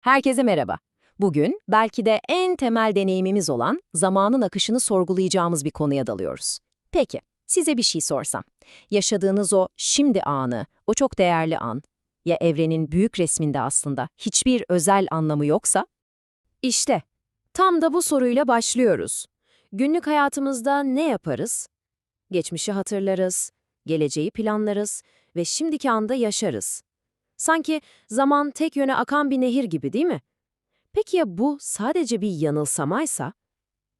Herkese merhaba. Bugün belki de en temel deneyimimiz olan zamanın akışını sorgulayacağımız bir konuya dalıyoruz. Peki, size bir şey sorsam. Yaşadığınız o şimdi anı, o çok değerli an, ya evrenin büyük resminde aslında hiçbir özel anlamı yoksa? İşte, tam da bu soruyla başlıyoruz. Günlük hayatımızda ne yaparız? Geçmişi hatırlarız, geleceği planlarız ve şimdiki anda yaşarız. Sanki zaman tek yöne akan bir nehir gibi değil mi? Peki ya bu sadece bir yanılsamaysa?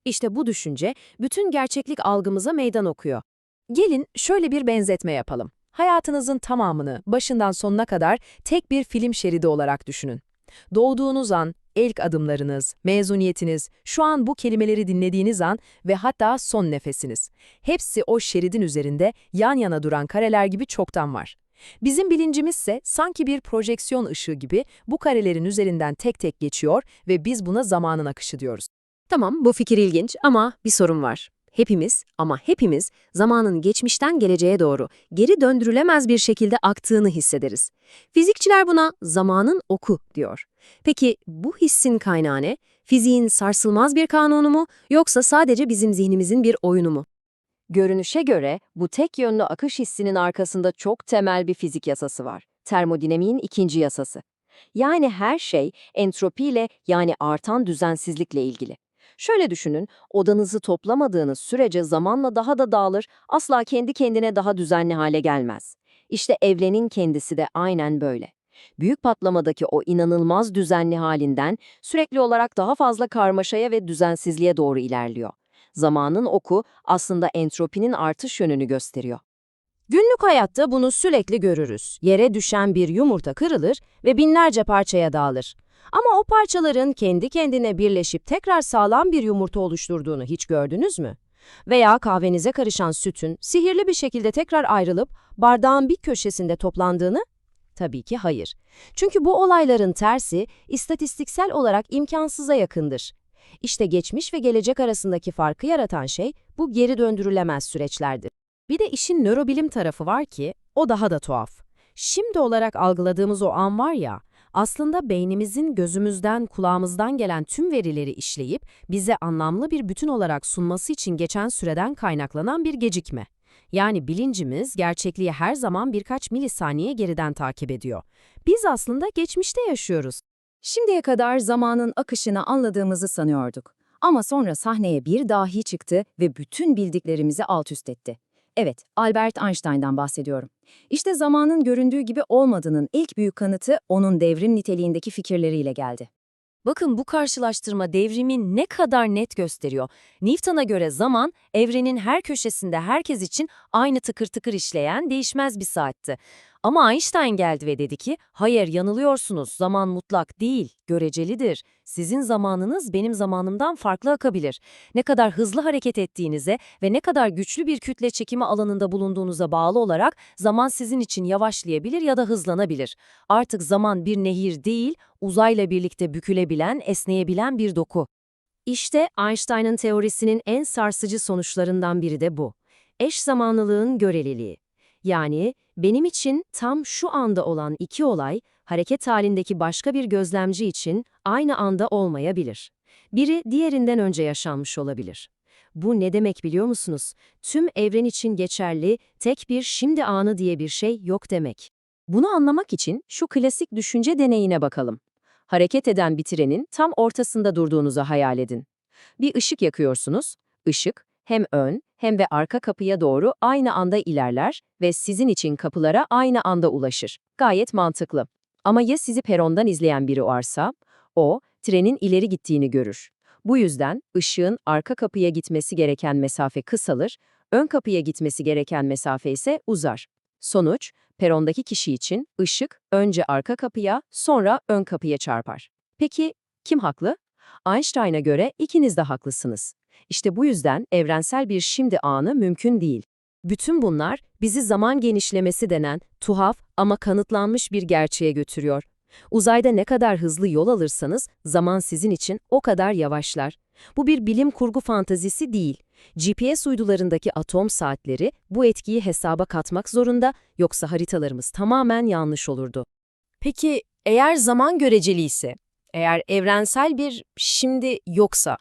İşte bu düşünce bütün gerçeklik algımıza meydan okuyor. Gelin şöyle bir benzetme yapalım. Hayatınızın tamamını başından sonuna kadar tek bir film şeridi olarak düşünün. Doğduğunuz an, ilk adımlarınız, mezuniyetiniz, şu an bu kelimeleri dinlediğiniz an ve hatta son nefesiniz. Hepsi o şeridin üzerinde yan yana duran kareler gibi çoktan var. Bizim bilincimizse sanki bir projeksiyon ışığı gibi bu karelerin üzerinden tek tek geçiyor ve biz buna zamanın akışı diyoruz. Tamam, bu fikir ilginç ama bir sorun var. Hepimiz ama hepimiz zamanın geçmişten geleceğe doğru geri döndürülemez bir şekilde aktığını hissederiz. Fizikçiler buna zamanın oku diyor. Peki bu hissin kaynağı ne? Fiziğin sarsılmaz bir kanunu mu yoksa sadece bizim zihnimizin bir oyunu mu? Görünüşe göre bu tek yönlü akış hissinin arkasında çok temel bir fizik yasası var. Termodinamiğin ikinci yasası. Yani her şey entropiyle yani artan düzensizlikle ilgili. Şöyle düşünün, odanızı toplamadığınız sürece zamanla daha da dağılır, asla kendi kendine daha düzenli hale gelmez. İşte evrenin kendisi de aynen böyle. Büyük patlamadaki o inanılmaz düzenli halinden sürekli olarak daha fazla karmaşaya ve düzensizliğe doğru ilerliyor zamanın oku aslında entropinin artış yönünü gösteriyor. Günlük hayatta bunu sürekli görürüz. Yere düşen bir yumurta kırılır ve binlerce parçaya dağılır. Ama o parçaların kendi kendine birleşip tekrar sağlam bir yumurta oluşturduğunu hiç gördünüz mü? Veya kahvenize karışan sütün sihirli bir şekilde tekrar ayrılıp bardağın bir köşesinde toplandığını? Tabii ki hayır. Çünkü bu olayların tersi istatistiksel olarak imkansıza yakındır. İşte geçmiş ve gelecek arasındaki farkı yaratan şey bu geri döndürülemez süreçlerdir. Bir de işin nörobilim tarafı var ki o daha da tuhaf. Şimdi olarak algıladığımız o an var ya, aslında beynimizin gözümüzden, kulağımızdan gelen tüm verileri işleyip bize anlamlı bir bütün olarak sunması için geçen süreden kaynaklanan bir gecikme. Yani bilincimiz gerçekliği her zaman birkaç milisaniye geriden takip ediyor. Biz aslında geçmişte yaşıyoruz. Şimdiye kadar zamanın akışını anladığımızı sanıyorduk. Ama sonra sahneye bir dahi çıktı ve bütün bildiklerimizi alt üst etti. Evet, Albert Einstein'dan bahsediyorum. İşte zamanın göründüğü gibi olmadığının ilk büyük kanıtı onun devrim niteliğindeki fikirleriyle geldi. Bakın bu karşılaştırma devrimi ne kadar net gösteriyor. Newton'a göre zaman, evrenin her köşesinde herkes için aynı tıkır tıkır işleyen değişmez bir saatti. Ama Einstein geldi ve dedi ki, hayır yanılıyorsunuz, zaman mutlak değil, görecelidir. Sizin zamanınız benim zamanımdan farklı akabilir. Ne kadar hızlı hareket ettiğinize ve ne kadar güçlü bir kütle çekimi alanında bulunduğunuza bağlı olarak zaman sizin için yavaşlayabilir ya da hızlanabilir. Artık zaman bir nehir değil, uzayla birlikte bükülebilen, esneyebilen bir doku. İşte Einstein'ın teorisinin en sarsıcı sonuçlarından biri de bu. Eş zamanlılığın göreliliği. Yani benim için tam şu anda olan iki olay, hareket halindeki başka bir gözlemci için aynı anda olmayabilir. Biri diğerinden önce yaşanmış olabilir. Bu ne demek biliyor musunuz? Tüm evren için geçerli tek bir şimdi anı diye bir şey yok demek. Bunu anlamak için şu klasik düşünce deneyine bakalım. Hareket eden bir trenin tam ortasında durduğunuzu hayal edin. Bir ışık yakıyorsunuz. Işık hem ön hem de arka kapıya doğru aynı anda ilerler ve sizin için kapılara aynı anda ulaşır. Gayet mantıklı. Ama ya sizi perondan izleyen biri varsa, o trenin ileri gittiğini görür. Bu yüzden ışığın arka kapıya gitmesi gereken mesafe kısalır, ön kapıya gitmesi gereken mesafe ise uzar. Sonuç, perondaki kişi için ışık önce arka kapıya, sonra ön kapıya çarpar. Peki kim haklı? Einstein'a göre ikiniz de haklısınız. İşte bu yüzden evrensel bir şimdi anı mümkün değil. Bütün bunlar bizi zaman genişlemesi denen tuhaf ama kanıtlanmış bir gerçeğe götürüyor. Uzayda ne kadar hızlı yol alırsanız zaman sizin için o kadar yavaşlar. Bu bir bilim kurgu fantazisi değil. GPS uydularındaki atom saatleri bu etkiyi hesaba katmak zorunda yoksa haritalarımız tamamen yanlış olurdu. Peki eğer zaman göreceli ise, Eğer evrensel bir şimdi yoksa,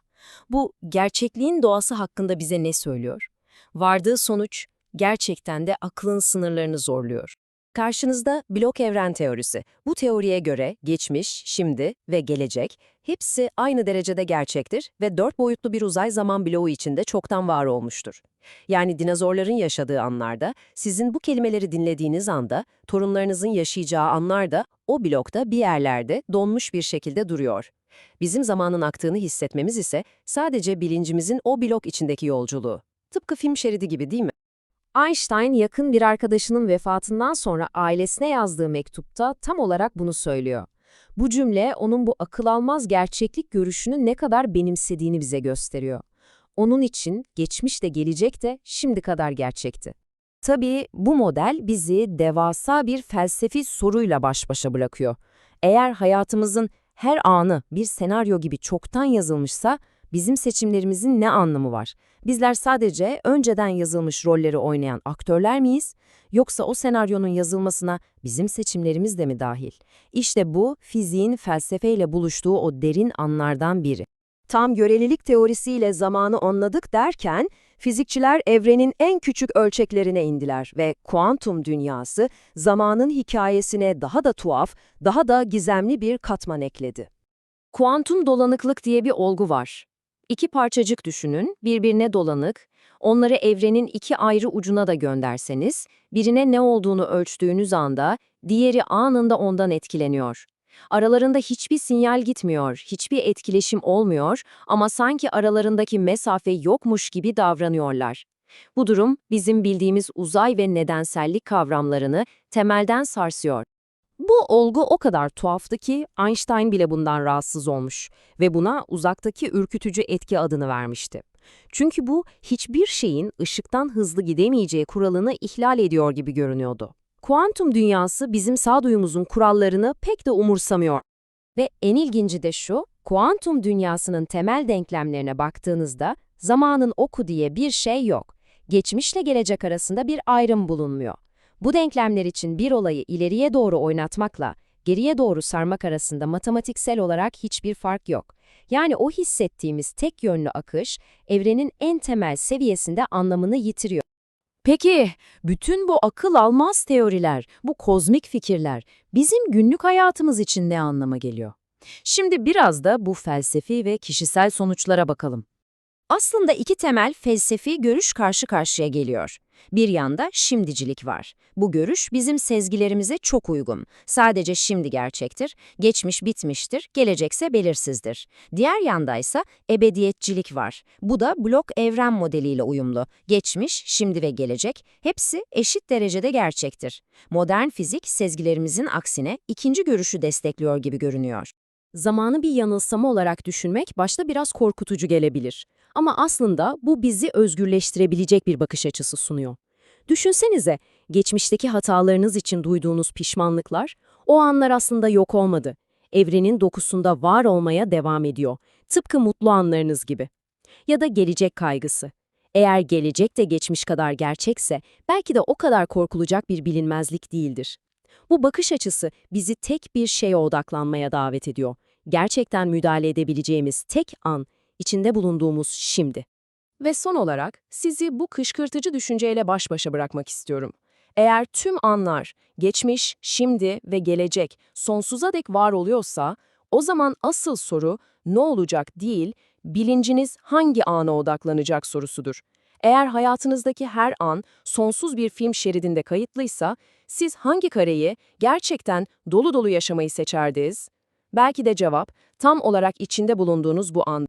bu gerçekliğin doğası hakkında bize ne söylüyor? Vardığı sonuç gerçekten de aklın sınırlarını zorluyor. Karşınızda blok evren teorisi. Bu teoriye göre geçmiş, şimdi ve gelecek hepsi aynı derecede gerçektir ve dört boyutlu bir uzay zaman bloğu içinde çoktan var olmuştur. Yani dinozorların yaşadığı anlarda, sizin bu kelimeleri dinlediğiniz anda, torunlarınızın yaşayacağı anlarda o blokta bir yerlerde donmuş bir şekilde duruyor. Bizim zamanın aktığını hissetmemiz ise sadece bilincimizin o blok içindeki yolculuğu. Tıpkı film şeridi gibi değil mi? Einstein yakın bir arkadaşının vefatından sonra ailesine yazdığı mektupta tam olarak bunu söylüyor. Bu cümle onun bu akıl almaz gerçeklik görüşünü ne kadar benimsediğini bize gösteriyor. Onun için geçmiş de gelecek de şimdi kadar gerçekti. Tabii bu model bizi devasa bir felsefi soruyla baş başa bırakıyor. Eğer hayatımızın her anı bir senaryo gibi çoktan yazılmışsa, bizim seçimlerimizin ne anlamı var? Bizler sadece önceden yazılmış rolleri oynayan aktörler miyiz? Yoksa o senaryonun yazılmasına bizim seçimlerimiz de mi dahil? İşte bu, fiziğin felsefeyle buluştuğu o derin anlardan biri. Tam görelilik teorisiyle zamanı anladık derken, fizikçiler evrenin en küçük ölçeklerine indiler ve kuantum dünyası zamanın hikayesine daha da tuhaf, daha da gizemli bir katman ekledi. Kuantum dolanıklık diye bir olgu var. İki parçacık düşünün, birbirine dolanık, onları evrenin iki ayrı ucuna da gönderseniz, birine ne olduğunu ölçtüğünüz anda, diğeri anında ondan etkileniyor. Aralarında hiçbir sinyal gitmiyor, hiçbir etkileşim olmuyor ama sanki aralarındaki mesafe yokmuş gibi davranıyorlar. Bu durum bizim bildiğimiz uzay ve nedensellik kavramlarını temelden sarsıyor. Bu olgu o kadar tuhaftı ki Einstein bile bundan rahatsız olmuş ve buna uzaktaki ürkütücü etki adını vermişti. Çünkü bu hiçbir şeyin ışıktan hızlı gidemeyeceği kuralını ihlal ediyor gibi görünüyordu. Kuantum dünyası bizim sağduyumuzun kurallarını pek de umursamıyor. Ve en ilginci de şu, kuantum dünyasının temel denklemlerine baktığınızda zamanın oku diye bir şey yok. Geçmişle gelecek arasında bir ayrım bulunmuyor. Bu denklemler için bir olayı ileriye doğru oynatmakla geriye doğru sarmak arasında matematiksel olarak hiçbir fark yok. Yani o hissettiğimiz tek yönlü akış evrenin en temel seviyesinde anlamını yitiriyor. Peki, bütün bu akıl almaz teoriler, bu kozmik fikirler bizim günlük hayatımız için ne anlama geliyor? Şimdi biraz da bu felsefi ve kişisel sonuçlara bakalım. Aslında iki temel felsefi görüş karşı karşıya geliyor. Bir yanda şimdicilik var. Bu görüş bizim sezgilerimize çok uygun. Sadece şimdi gerçektir, geçmiş bitmiştir, gelecekse belirsizdir. Diğer yandaysa ebediyetçilik var. Bu da blok evren modeliyle uyumlu. Geçmiş, şimdi ve gelecek hepsi eşit derecede gerçektir. Modern fizik sezgilerimizin aksine ikinci görüşü destekliyor gibi görünüyor. Zamanı bir yanılsama olarak düşünmek başta biraz korkutucu gelebilir. Ama aslında bu bizi özgürleştirebilecek bir bakış açısı sunuyor. Düşünsenize, geçmişteki hatalarınız için duyduğunuz pişmanlıklar, o anlar aslında yok olmadı. Evrenin dokusunda var olmaya devam ediyor. Tıpkı mutlu anlarınız gibi. Ya da gelecek kaygısı. Eğer gelecek de geçmiş kadar gerçekse, belki de o kadar korkulacak bir bilinmezlik değildir. Bu bakış açısı bizi tek bir şeye odaklanmaya davet ediyor. Gerçekten müdahale edebileceğimiz tek an, içinde bulunduğumuz şimdi. Ve son olarak sizi bu kışkırtıcı düşünceyle baş başa bırakmak istiyorum. Eğer tüm anlar, geçmiş, şimdi ve gelecek sonsuza dek var oluyorsa, o zaman asıl soru ne olacak değil, bilinciniz hangi ana odaklanacak sorusudur. Eğer hayatınızdaki her an sonsuz bir film şeridinde kayıtlıysa, siz hangi kareyi gerçekten dolu dolu yaşamayı seçerdiniz? Belki de cevap tam olarak içinde bulunduğunuz bu an.